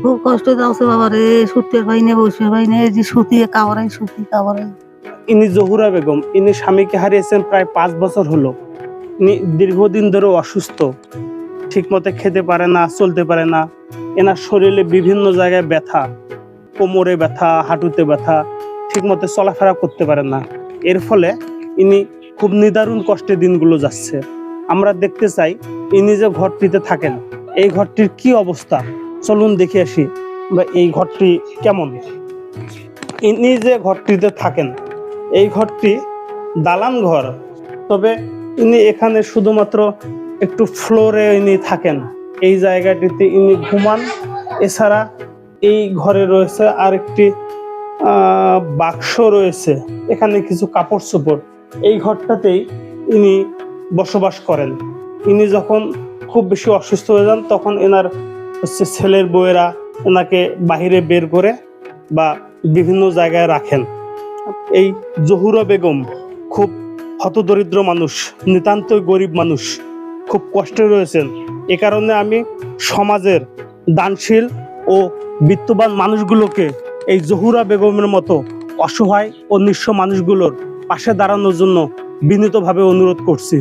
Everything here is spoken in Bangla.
খুব কষ্ট যাচ্ছে বাবা রে, শুতে পাই বসে পাই যে সুতি কাবড়াই সুতি কাবড়াই ইনি জহুরা বেগম, ইনি স্বামীকে হারিয়েছেন প্রায় পাঁচ বছর হলো। ইনি দীর্ঘদিন ধরে অসুস্থ, ঠিকমতো খেতে পারে না, চলতে পারে না। এনার শরীরে বিভিন্ন জায়গায় ব্যথা, কোমরে ব্যথা, হাঁটুতে ব্যথা, ঠিকমতো চলাফেরা করতে পারে না। এর ফলে ইনি খুব নিদারুণ কষ্টে দিনগুলো যাচ্ছে। আমরা দেখতে চাই ইনি যে ঘরটিতে থাকেন, এই ঘরটির কি অবস্থা? চলুন দেখে আসি বা এই ঘরটি কেমন। ইনি যে ঘরটিতে থাকেন এই ঘরটি দালান ঘর। তবে ইনি এখানে শুধুমাত্র একটু ফ্লোরে ইনি থাকেন। এই জায়গাটিতে ইনি ঘুমান। এছাড়া এই ঘরে রয়েছে আরেকটি আহ, বাক্স রয়েছে। এখানে কিছু কাপড় চোপড়। এই ঘরটাতেই ইনি বসবাস করেন। ইনি যখন খুব বেশি অসুস্থ হয়ে যান তখন এনার হচ্ছে ছেলের বউয়েরা ওনাকে বাহিরে বের করে বা বিভিন্ন জায়গায় রাখেন। এই জহুরা বেগম খুব হতদরিদ্র মানুষ, নিতান্তই গরিব মানুষ, খুব কষ্টে রয়েছেন। এ কারণে আমি সমাজের দানশীল ও বিত্তবান মানুষগুলোকে এই জহুরা বেগমের মতো অসহায় ও নিঃস্ব মানুষগুলোর পাশে দাঁড়ানোর জন্য বিনীতভাবে অনুরোধ করছি।